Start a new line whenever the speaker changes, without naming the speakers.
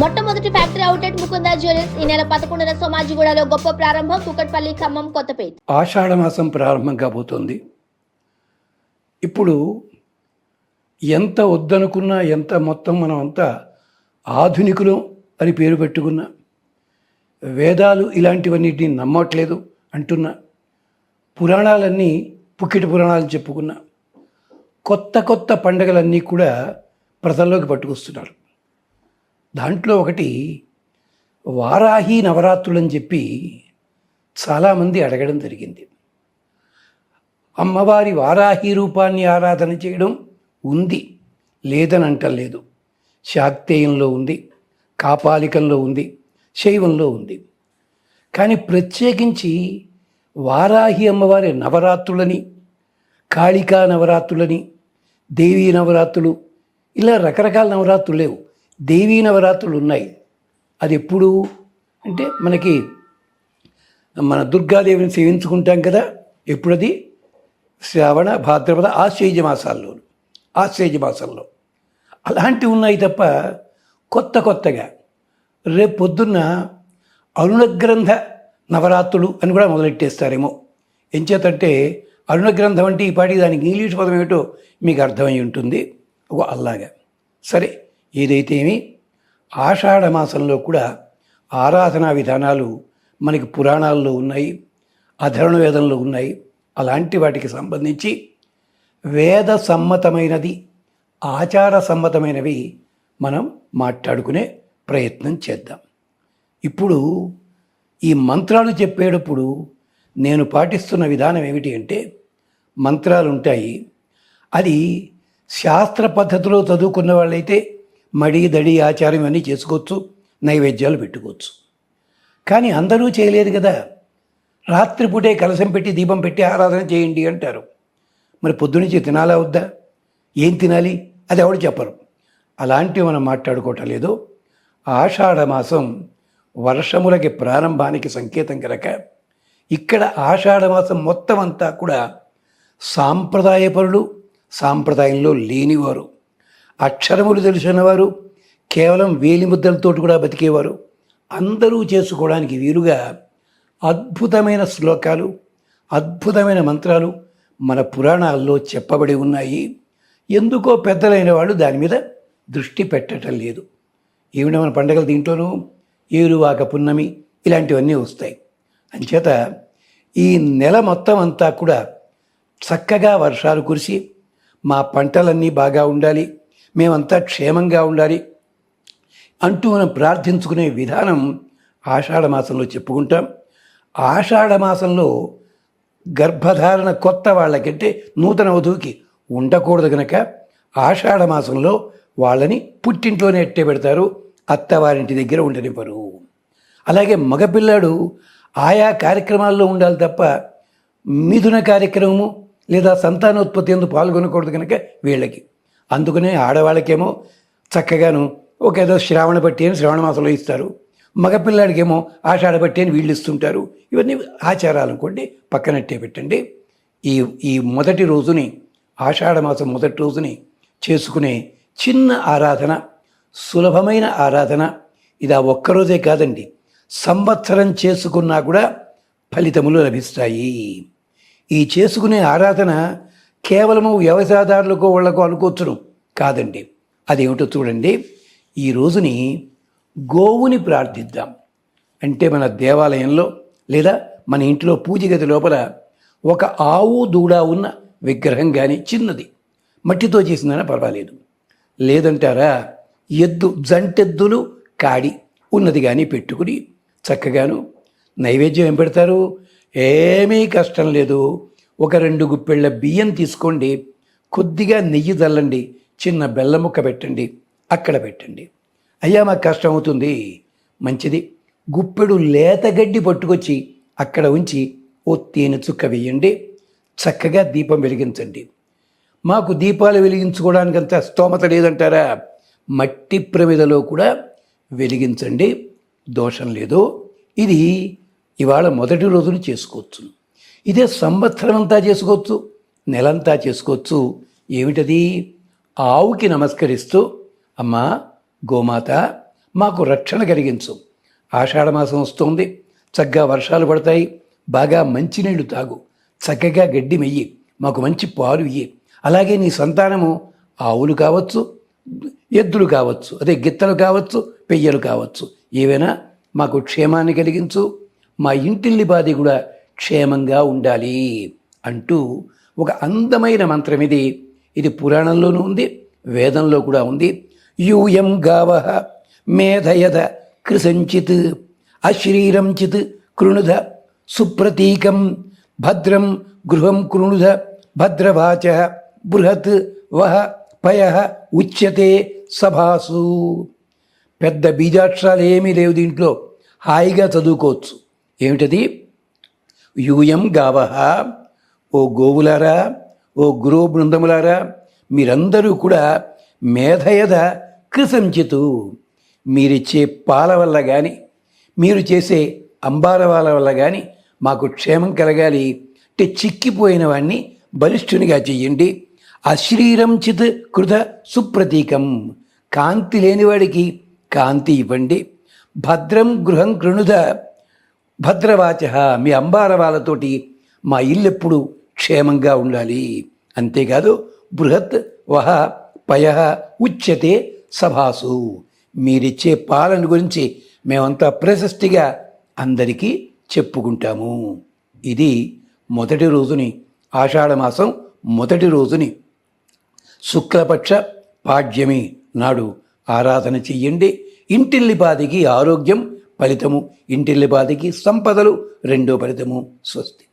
మొట్టమొదటి factory outlet Mukunda jewellers ఈ నెల పదకొండున సోమాజిగూడలో గొప్ప ప్రారంభం కుకట్పల్లి ఖమ్మం కొత్తపేట.
ఆషాఢ మాసం ప్రారంభం కాబోతోంది. ఇప్పుడు ఎంత వద్దనుకున్నా ఎంత మొత్తం మనం అంతా ఆధునికులు అని పేరు పెట్టుకున్నా వేదాలు ఇలాంటివన్నిటిని నమ్మట్లేదు అంటున్నా పురాణాలన్నీ పుక్కిటి పురాణాలు చెప్పుకున్నా కొత్త కొత్త పండగలన్నీ కూడా ప్రజల్లోకి పట్టుకొస్తున్నారు. దాంట్లో ఒకటి వారాహి నవరాత్రులు అని చెప్పి చాలామంది అడగడం జరిగింది. అమ్మవారి వారాహి రూపాన్ని ఆరాధన చేయడం ఉంది లేదని అంటలేదు శాక్తేయంలో ఉంది కాపాలికంలో ఉంది శైవంలో ఉంది. కానీ ప్రత్యేకించి వారాహి అమ్మవారి నవరాత్రులని కాళికా నవరాత్రులని దేవీ నవరాత్రులు ఇలా రకరకాల నవరాత్రులు లేవు. దేవీ నవరాత్రులు ఉన్నాయి. అది ఎప్పుడు? అంటే మనకి మన దుర్గాదేవిని సేవించుకుంటాం కదా. ఎప్పుడది? శ్రావణ భాద్రపద ఆశ్చర్య మాసాల్లో. ఆశ్చర్య మాసాల్లో అలాంటివి ఉన్నాయి తప్ప కొత్త కొత్తగా. రేపు పొద్దున్న అరుణగ్రంథ నవరాత్రులు అని కూడా మొదలెట్టేస్తారేమో. ఎంచేతంటే అరుణగ్రంథం అంటే ఈ పాటికి దానికి ఇంగ్లీష్ పదం ఏమిటో మీకు అర్థమై ఉంటుంది. ఒక అల్లాగా. సరే. ఏదైతేమి ఆషాఢ మాసంలో కూడా ఆరాధనా విధానాలు మనకి పురాణాల్లో ఉన్నాయి అధర్ణ వేదంలో ఉన్నాయి. అలాంటి వాటికి సంబంధించి వేద సమ్మతమైనది ఆచార సమ్మతమైనవి మనం మాట్లాడుకునే ప్రయత్నం చేద్దాం. ఇప్పుడు ఈ మంత్రాలు చెప్పేటప్పుడు నేను పాటిస్తున్న విధానం ఏమిటి అంటే మంత్రాలు ఉంటాయి అది శాస్త్ర పద్ధతిలో చదువుకున్న వాళ్ళైతే మడి దడి ఆచారం ఇవన్నీ చేసుకోవచ్చు నైవేద్యాలు పెట్టుకోవచ్చు. కానీ అందరూ చేయలేదు కదా. రాత్రిపూటే కలశం పెట్టి దీపం పెట్టి ఆరాధన చేయండి అంటారు. మరి పొద్దునుంచి తినాలా వద్దా? ఏం తినాలి? అది ఎవడు చెప్పరు. అలాంటివి మనం మాట్లాడుకోవటం లేదు. ఆషాఢ మాసం వర్షములకి ప్రారంభానికి సంకేతం కనుక ఇక్కడ ఆషాఢ మాసం మొత్తం అంతా కూడా సాంప్రదాయపరులు సాంప్రదాయంలో లేనివారు. అక్షరములు తెలిసిన వారు కేవలం వేలిముద్దలతో కూడా బతికేవారు. అందరూ చేసుకోవడానికి వీలుగా అద్భుతమైన శ్లోకాలు అద్భుతమైన మంత్రాలు మన పురాణాల్లో చెప్పబడి ఉన్నాయి. ఎందుకో పెద్దలైన వాళ్ళు దాని మీద దృష్టి పెట్టడం లేదు. ఏమిటో మన పండగలు దీంట్లోనూ? ఏరువాక పున్నమి ఇలాంటివన్నీ వస్తాయి. అంచేత ఈ నెల మొత్తం అంతా కూడా చక్కగా వర్షాలు కురిసి మా పంటలన్నీ బాగా ఉండాలి. మేమంతా క్షేమంగా ఉండాలి అంటూ మనం ప్రార్థించుకునే విధానం ఆషాఢ మాసంలో చెప్పుకుంటాం. ఆషాఢ మాసంలో గర్భధారణ కొత్త వాళ్ళకంటే నూతన వధువుకి ఉండకూడదు కనుక ఆషాఢ మాసంలో వాళ్ళని పుట్టింట్లోనే ఎట్టే పెడతారు. అత్తవారింటి దగ్గర ఉండనివ్వరు. అలాగే మగపిల్లాడు ఆయా కార్యక్రమాల్లో ఉండాలి తప్ప మిథున కార్యక్రమము లేదా సంతానోత్పత్తి ఎందుకు పాల్గొనకూడదు కనుక వీళ్ళకి అందుకనే ఆడవాళ్ళకేమో చక్కగాను ఒక ఏదో శ్రావణ పట్టి అని శ్రావణ మాసంలో ఇస్తారు. మగపిల్లాడికేమో ఆషాఢ పట్టి అని వీళ్ళు ఇస్తుంటారు. ఇవన్నీ ఆచారాలు అనుకోండి పక్కనట్టే పెట్టండి. ఈ ఈ మొదటి రోజుని ఆషాఢ మాసం మొదటి రోజుని చేసుకునే చిన్న ఆరాధన సులభమైన ఆరాధన ఇది ఆ ఒక్కరోజే కాదండి. సంవత్సరం చేసుకున్నా కూడా ఫలితములు లభిస్తాయి. ఈ చేసుకునే ఆరాధన కేవలము వ్యవసాయదారులకు వాళ్ళకు అనుకోవచ్చును కాదండి. అదేమిటో చూడండి. ఈ రోజుని గోవుని ప్రార్థిద్దాం. అంటే మన దేవాలయంలో లేదా మన ఇంట్లో పూజ గది లోపల ఒక ఆవు దూడ ఉన్న విగ్రహం కానీ చిన్నది. మట్టితో చేసిందైనా పర్వాలేదు. లేదంటారా ఎద్దు జంటెద్దులు కాడి ఉన్నది కానీ పెట్టుకుని చక్కగాను నైవేద్యం ఏం పెడతారు? ఏమీ కష్టం లేదు. ఒక రెండు గుప్పెళ్ళ బియ్యం తీసుకోండి. కొద్దిగా నెయ్యి చల్లండి చిన్న బెల్లం ముక్క పెట్టండి. అక్కడ పెట్టండి. అయ్యా మాకు కష్టం అవుతుంది. మంచిది. గుప్పెడు లేతగడ్డి పట్టుకొచ్చి అక్కడ ఉంచి ఓ తేనె చుక్క వేయండి. చక్కగా దీపం వెలిగించండి. మాకు దీపాలు వెలిగించుకోవడానికి అంత స్తోమత లేదంటారా? మట్టి ప్రమిదలో కూడా వెలిగించండి. దోషం లేదు. ఇది ఇవాళ మొదటి రోజున చేసుకోవచ్చు ఇదే సంవత్సరం అంతా చేసుకోవచ్చు నెలంతా చేసుకోవచ్చు. ఏమిటది? ఆవుకి నమస్కరిస్తూ అమ్మా గోమాత మాకు రక్షణ కలిగించు. ఆషాఢమాసం వస్తోంది. చక్కగా వర్షాలు పడతాయి. బాగా మంచినీళ్ళు తాగు. చక్కగా గడ్డి మెయ్యి. మాకు మంచి పాలు ఇయ్యి. అలాగే నీ సంతానము ఆవులు కావచ్చు ఎద్దులు కావచ్చు అదే గిత్తలు కావచ్చు పెయ్యలు కావచ్చు. ఏవైనా మాకు క్షేమాన్ని కలిగించు. మా ఇంటిల్లి బాధి కూడా క్షేమంగా ఉండాలి అంటూ ఒక అందమైన మంత్రం ఇది. ఇది పురాణంలోనూ ఉంది వేదంలో కూడా ఉంది. యూయం గావ మేధయద కృసంచిత్ అశ్రీరంచిత్ కృణుధ సుప్రతీకం భద్రం గృహం కృణుధ భద్రవాచ బృహత్ వహ పయ ఉచ్యతే సభాసు. పెద్ద బీజాక్షరాలు ఏమీ లేవు దీంట్లో హాయిగా చదువుకోవచ్చు. ఏమిటది? యూయం గావహ. ఓ గోవులారా ఓ గురువు బృందములారా మీరందరూ కూడా మేధయద కృసంచితు. మీరిచ్చే పాల వల్ల కానీ మీరు చేసే అంబారవాల వల్ల కానీ మాకు క్షేమం కలగాలి. అంటే చిక్కిపోయిన వాడిని బలిష్ఠునిగా చెయ్యండి. అశ్రీరం చిత్ కృత సుప్రతీకం. కాంతి లేనివాడికి కాంతి ఇవ్వండి. భద్రం గృహం కృణుద భద్రవాచ మీ అంబారవాలతోటి మా ఇల్లు ఎప్పుడు క్షేమంగా ఉండాలి. అంతేకాదు బృహత్ వహ పయ ఉచ్యతే సభాసు. మీరిచ్చే పాలన గురించి మేమంతా ప్రశస్తిగా అందరికీ చెప్పుకుంటాము. ఇది మొదటి రోజుని ఆషాఢమాసం మొదటి రోజుని. శుక్లపక్ష పాడ్యమి నాడు ఆరాధన చెయ్యండి. ఇంటిల్లిపాదికి ఆరోగ్యం ఫలితము. ఇంటిల్లిపాదికి సంపదలు రెండో ఫలితము. స్వస్తి.